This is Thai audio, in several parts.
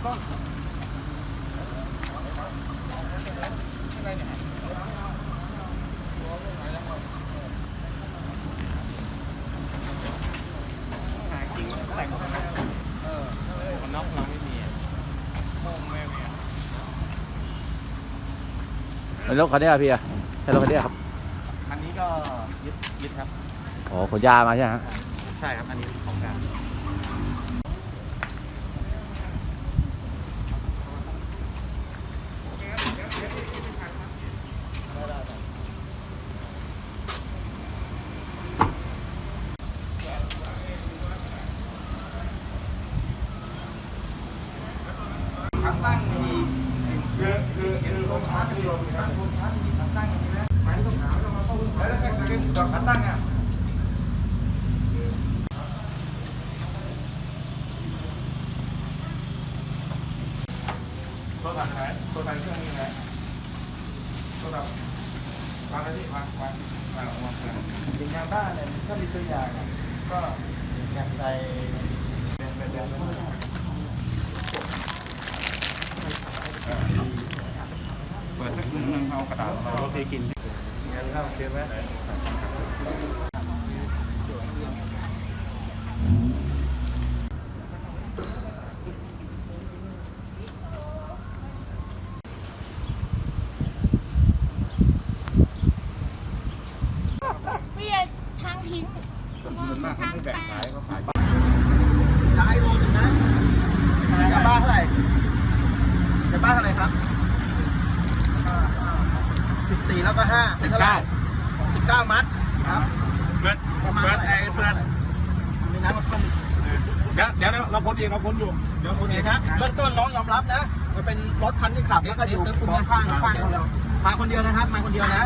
พี่ก้องหาจริงแต่งเออมันนอกเราไม่มีอะโม่งไม่มีอะเป็นรถคันนี้อะพี่อะใช่รถคันนี้อะครับคันนี้ก็ยึดยึดครับ อ๋อขนยามาใช่ไหมฮะ ใช่ครับ อันนี้ของกลาง ขาตั้งมีคือคือเอ็นโลชาร์จมีโลตั้งโลชาร์จมีขาตั้งอย่างนี้นะหมายต้องหาแล้วมาเข้าแล้ว ก็จะเป็นต่อขาตั้งอะตัวทันไหนตัวทันเครื่องนี้ไหนตัวแบบวางอะไรที่วางวางวางออกมาเพื่อนยางานบ้านเนี่ยถ้ามีตัวอย่างก็อย่างใดเป็นเป็นเป็นเปิดสักหนึ่งเอากระดาษเราโรเทกิน นเข้าโอเคไหมพี่ช้างทิ้งมันมากเขาไม่แบ่งขายเขาขายย้ายโลนึงนะยาบ้าเท่าไหร่ยาบ้าเท่าไหร่ครับ สิบสี่แล้วก็ห้าเป็นเท่าไหร่สิบเก้ามัดครับเปิดเปิดไอ้เปิดมีน้ำมาต้มเดี๋ยวเดี๋ยวเราพ้นเองเราพ้นอยู่เดี๋ยวคุณเอกครับเบื้องต้นน้องยอมรับนะมันเป็นรถคันที่ขับแล้วก็อยู่ข้างข้างข้างคนเดียวมาคนเดียวนะครับ มาคนเดียวนะ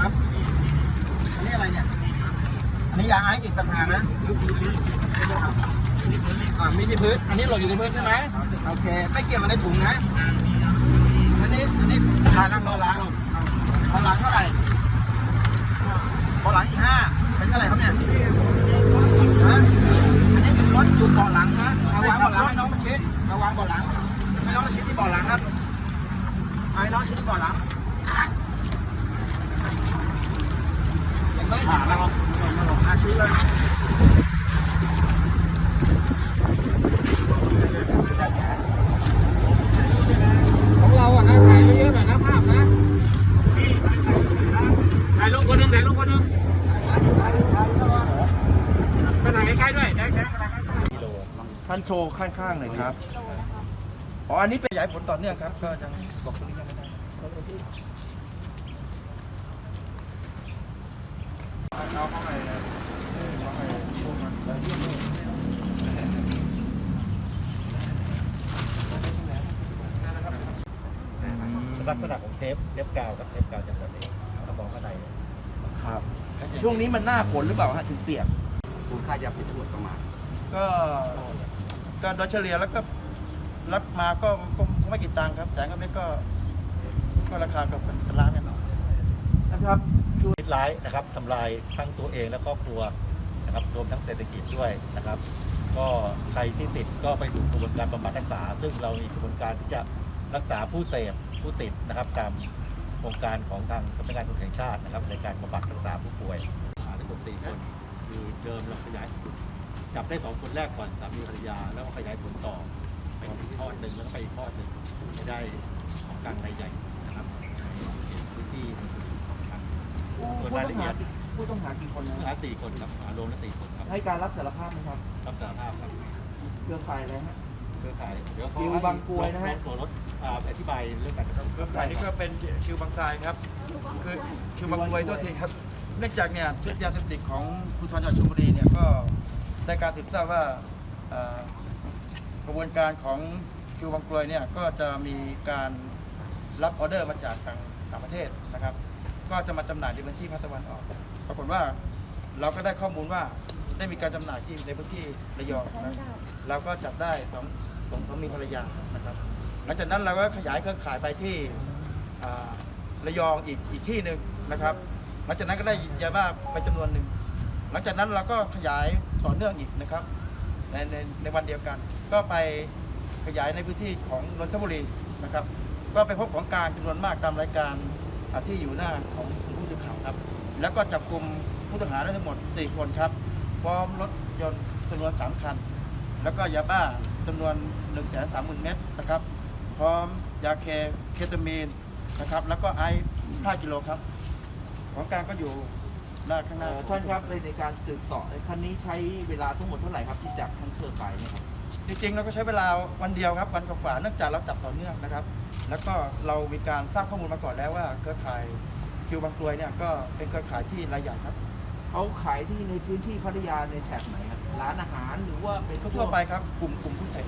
ครับอันนี้อะไรเนี่ยอันนี้ยาไอซ์อีกต่างหากนะอ่ามีที่พื้นอันนี้หล่นอยู่ในพื้นใช่ไหมโอเคไม่เกี่ยวกับในถุงนะอันนี้อันนี้ทานั่งรอล้าง พอหลังเท่าไหร่พอหลังอีกห้าเป็นเท่าไหร่ครับเนี่ยฮะอันนี้รถอยู่เบาะหลังนะเอาวางเบาะหลังให้น้องมาชิดเอาวางเบาะหลังให้น้องมาชิดที่เบาะหลังครับเอาให้น้องชิดที่เบาะหลังเห็นไหมขาแล้วอาชี้เลย ของเราอะนะถ่ายเยอะๆหน่อยนะภาพนะถ่ายลงคนหนึ่งถ่ายลงคนหนึ่งไปไหนใกล้ๆด้วยได้ได้ ท่านโชว์ข้างๆหน่อยครับ อ๋อ อันนี้เป็นขยายผลต่อเนื่องครับ ก็ยังบอกตรงนี้ยังไม่ได้เอาเข้าไปเลยเข้าไปพวกมันแล้วเยี่ยมเลยลักษณะของเทปเทปกาวกับเทปกาวจากแบบนี้กระบอกข้างในครับ ช่วงนี้มันหน้าฝนหรือเปล่าฮะถึงเปียกคุณค่ายาพิษตรวจประมาณ ก็ ก็โดยเฉลี่ยแล้วก็รับมาก็คงคงไม่กี่ตังค์ครับแสนก็ไม่ก็ ก็ราคาก็เป็นล้านกันนะครับพิษร้ายนะครับทำลายทั้งตัวเองและครอบครัวนะครับรวมทั้งเศรษฐกิจด้วยนะครับ ก็ใครที่ติดก็ไปสู่กระบวนการบำบัดรักษา ซึ่งเรามีกระบวนการที่จะรักษาผู้เสพผู้ติดนะครับตามโครงการของทางสำนักงานตำรวจแห่งชาตินะครับ ในการบำบัดรักษาผู้ป่วยหาได้หมดสี่คนคือเดิมเราขยาย จับได้สองคนแรกก่อนสามีภรรยาแล้วก็ขยายผลต่อไปอีกทอดหนึ่งแล้วก็ไปอีกทอดหนึ่งให้ได้ของกลางรายใหญ่นะครับในพื้นที่ครับส่วนรายละเอียดผู้ต้องหากี่คนหานะสี่คนครับหารวมแล้วสี่คนครับให้การรับสารภาพไหมครับรับสารภาพครับเครือข่ายอะไรฮะ เครือข่ายเดี๋ยวเขาคิวบางกรวยนะฮะ ตัวรถอ่าอธิบายเรื่องการกระทำเครือข่ายนี่ก็เป็นคิวบางทรายครับ คือคิวบางกรวยตัวทีครับ เนื่องจากเนี่ยชุดยาเสพติดของภูธรจังหวัดชลบุรีเนี่ยก็ ได้การสืบทราบว่ากระบวนการของคิวบางกรวยเนี่ยก็จะมีการรับออเดอร์มาจากทางต่างประเทศนะครับ ก็จะมาจำหน่ายในพื้นที่ภาคตะวันออก ปรากฏว่าเราก็ได้ข้อมูลว่าได้มีการจำหน่ายที่ในพื้นที่ระยองนะเราก็จับได้สองสองสามีภรรยานะครับ หลังจากนั้นเราก็ขยายเครือข่ายไปที่ระยองอีกอีกที่หนึ่งนะครับ หลังจากนั้นก็ได้ยาบ้าไปจำนวนหนึ่ง หลังจากนั้นเราก็ขยาย ต่อเนื่องอีกนะครับในในในวันเดียวกัน ก็ไปขยายในพื้นที่ของนนทบุรีนะครับ ก็ไปพบของกลางจำนวนมากตามรายการที่อยู่หน้าของผู้สื่อข่าวครับ แล้วก็จับกลุ่มผู้ต้องหาได้ทั้งหมด 4 คนครับพร้อมรถยนต์จำนวน 3 คัน แล้วก็ยาบ้าจำนวน 1 3 0 0 0 0 เม็ดนะครับ พร้อมยาเคเคตามีนนะครับ แล้วก็ไอซ์5กิโลครับ ของกลางก็อยู่ หน้าข้างหน้าเอ่อท่านครับในในการสืบเสอบในครั้งนี้ใช้เวลาทั้งหมดเท่าไหร่ครับที่จับทั้งเครือข่ายเนะครับ จริงๆเราก็ใช้เวลาวันเดียวครับวันกว่าๆเนื่องจากเราจับต่อเนื่องนะครับ แล้วก็เรามีการทราบข้อมูลมาก่อนแล้วว่าเครือข่ายคิวบางกรวยเนี่ยก็เป็นเครือข่ายที่รายใหญ่ครับเขาขายที่ในพื้นที่พัทยาในแถบไหนครับร้านอาหารหรือว่าเป็นทั่วๆไปครับกลุ่มกลุ่มผู้ใช้